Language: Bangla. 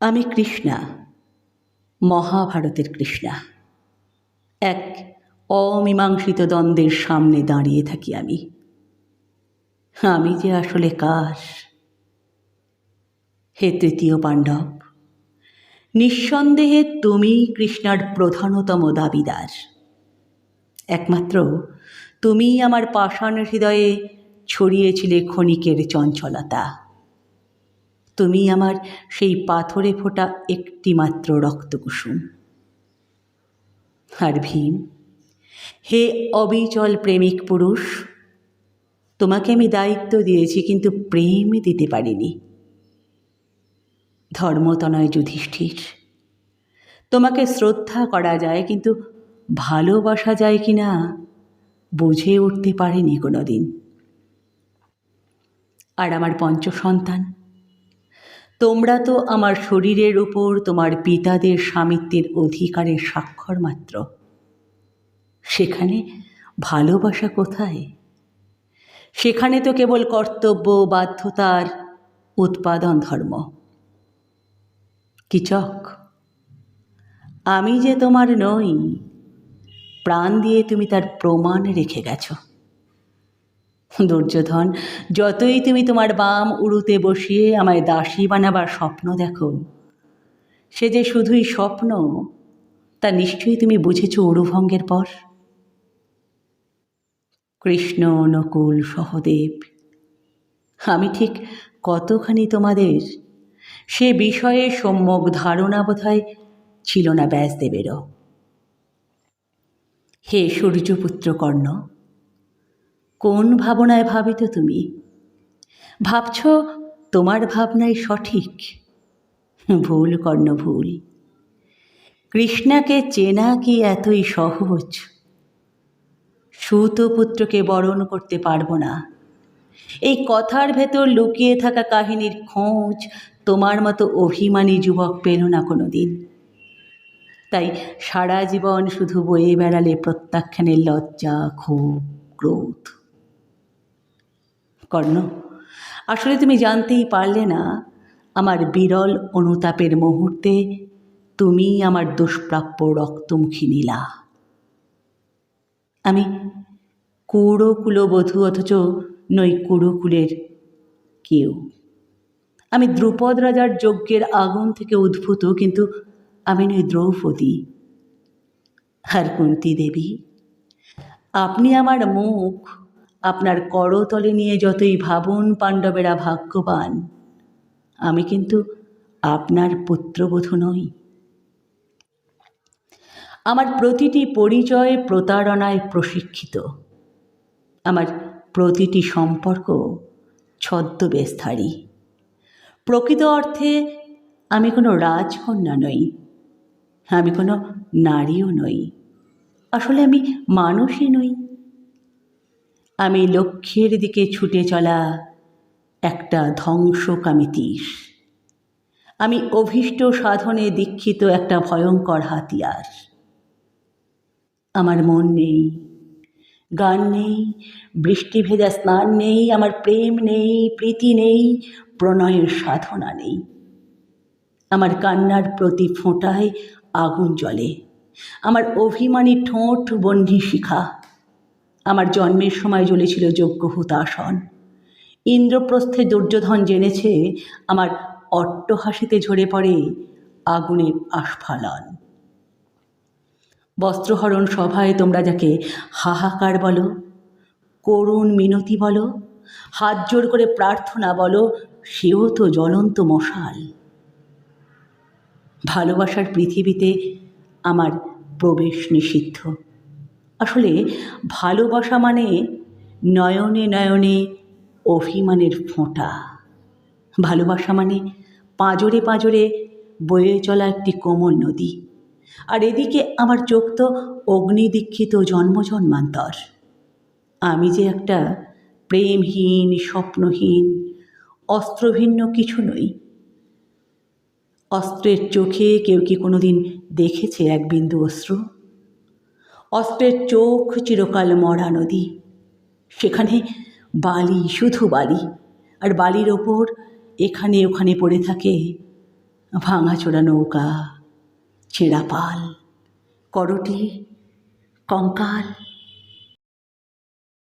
আমি কৃষ্ণা, মহাভারতের কৃষ্ণা। এক অমীমাংসিত দ্বন্দ্বের সামনে দাঁড়িয়ে থাকি আমি। আমি যে আসলে কার? হে তৃতীয় পাণ্ডব, নিঃসন্দেহে তুমি কৃষ্ণার প্রধানতম দাবিদার। একমাত্র তুমি আমার পাষাণ হৃদয়ে ছড়িয়েছিলে ক্ষণিকের চঞ্চলতা। তুমি আমার সেই পাথরে ফোটা একটিমাত্র রক্তকুসুম। আর ভীম, হে অবিচল প্রেমিক পুরুষ, তোমাকে আমি দায়িত্ব দিয়েছি কিন্তু প্রেম দিতে পারিনি। ধর্মতনয় যুধিষ্ঠির, তোমাকে শ্রদ্ধা করা যায় কিন্তু ভালোবাসা যায় কি না বুঝে উঠতে পারিনি কোনো দিন আর আমার পঞ্চ সন্তান তোমরা তো আমার শরীরের উপর তোমার পিতাদের স্বামিত্বের অধিকারের স্বাক্ষর মাত্র। সেখানে ভালোবাসা কোথায়? সেখানে তো কেবল কর্তব্য, বাধ্যতার উৎপাদন ধর্ম। কিচক, আমি যে তোমার নই, প্রাণ দিয়ে তুমি তার প্রমাণ রেখে গেছো। দুর্যোধন, যতই তুমি তোমার বাম উড়ুতে বসিয়ে আমায় দাসী বানাবার স্বপ্ন দেখো, সে যে শুধুই স্বপ্ন, তা নিশ্চয়ই তুমি বুঝেছ উড়ুভঙ্গের পর? কৃষ্ণ নকুল সহদেব, আমি ঠিক কতখানি তোমাদের সে বিষয়ে সম্যক ধারণা বোধহয় ছিল না ব্যাসদেবেরও। হে সূর্যপুত্র কর্ণ কোন ভাবনায় ভাবিত তুমি? ভাবছ তোমার ভাবনাই সঠিক? ভুল কর্ণ ভুল কৃষ্ণাকে চেনা কি এতই সহজ? সুতপুত্রকে বরণ করতে পারব না। এই কথার ভেতর লুকিয়ে থাকা কাহিনীর খোঁজ তোমার মতো অভিমানী যুবক পেল না কোনো দিন তাই সারা জীবন শুধু বয়ে বেড়ালে প্রত্যাখ্যানের লজ্জা, ক্ষোভ, ক্রোধ। কর্ণ। আসলে তুমি জানতেই পারলে না, আমার বিরল অনুতাপের মুহূর্তে তুমি আমার দুষ্প্রাপ্য রক্তমুখী নীলা। আমি কুড়ো কুলবধূ অথচ নই কুড়ো কুলের কেউ। আমি দ্রুপদ রাজার যজ্ঞের আগুন থেকে উদ্ভূত, কিন্তু আমি নই দ্রৌপদী। আর কুন্তি দেবী, আপনি আমার মুখ আপনার করতলে নিয়ে যতই ভাবুন পাণ্ডবেরা ভাগ্যবান। আমি কিন্তু আপনার পুত্রবধূ নই। আমার প্রতিটি পরিচয় প্রতারণায় প্রশিক্ষিত। আমার প্রতিটি সম্পর্ক ছদ্মবেশধারী। প্রকৃত অর্থে আমি কোনো রাজকন্যা নই। আমি কোনো নারীও নই। আসলে আমি মানুষই নই। আমি লক্ষ্যের দিকে ছুটে চলা একটা ধ্বংসকামী তীর। আমি অভীষ্ট সাধনে দীক্ষিত একটা ভয়ঙ্কর হাতিয়ার। আমার মন নেই, গান নেই বৃষ্টি ভেজা স্নান নেই, আমার প্রেম নেই, প্রীতি নেই, প্রণয়ের সাধনা নেই। আমার কান্নার প্রতি ফোঁটায় আগুন জ্বলে। আমার অভিমানী ঠোঁট বন্ধি শিখা। আমার জন্মের সময় জ্বলেছিল যজ্ঞ হুতাসন ইন্দ্রপ্রস্থে দুর্যোধন জেনেছে আমার অট্টহাসিতে ঝরে পড়ে আগুনের আস্ফালন। বস্ত্রহরণ সভায় তোমরা যাকে হাহাকার বলো, করুণ মিনতি বলো, হাত জোর করে প্রার্থনা বলো, সেও তো জ্বলন্ত মশাল। ভালোবাসার পৃথিবীতে আমার প্রবেশ নিষিদ্ধ। আসলে ভালোবাসা মানে নয়নে নয়নে অভিমানের ফোঁটা। ভালোবাসা মানে পাঁজরে পাঁজরে বয়ে চলা একটি কোমল নদী। আর এদিকে আমার চোখ তো অগ্নিদীক্ষিত জন্মজন্মান্তর আমি যে একটা প্রেমহীন, স্বপ্নহীন, অস্ত্রভিন্ন কিছু নই। অস্ত্রের চোখে কেউ কি কোনো দিন দেখেছে এক বিন্দু অস্ত্র অস্ত্রের চোখ চিরকাল মরা নদী। সেখানে বালি, শুধু বালি, আর বালির ওপর এখানে ওখানে পড়ে থাকে ভাঙাচোরা নৌকা ছেঁড়া পাল, করটি, কঙ্কাল।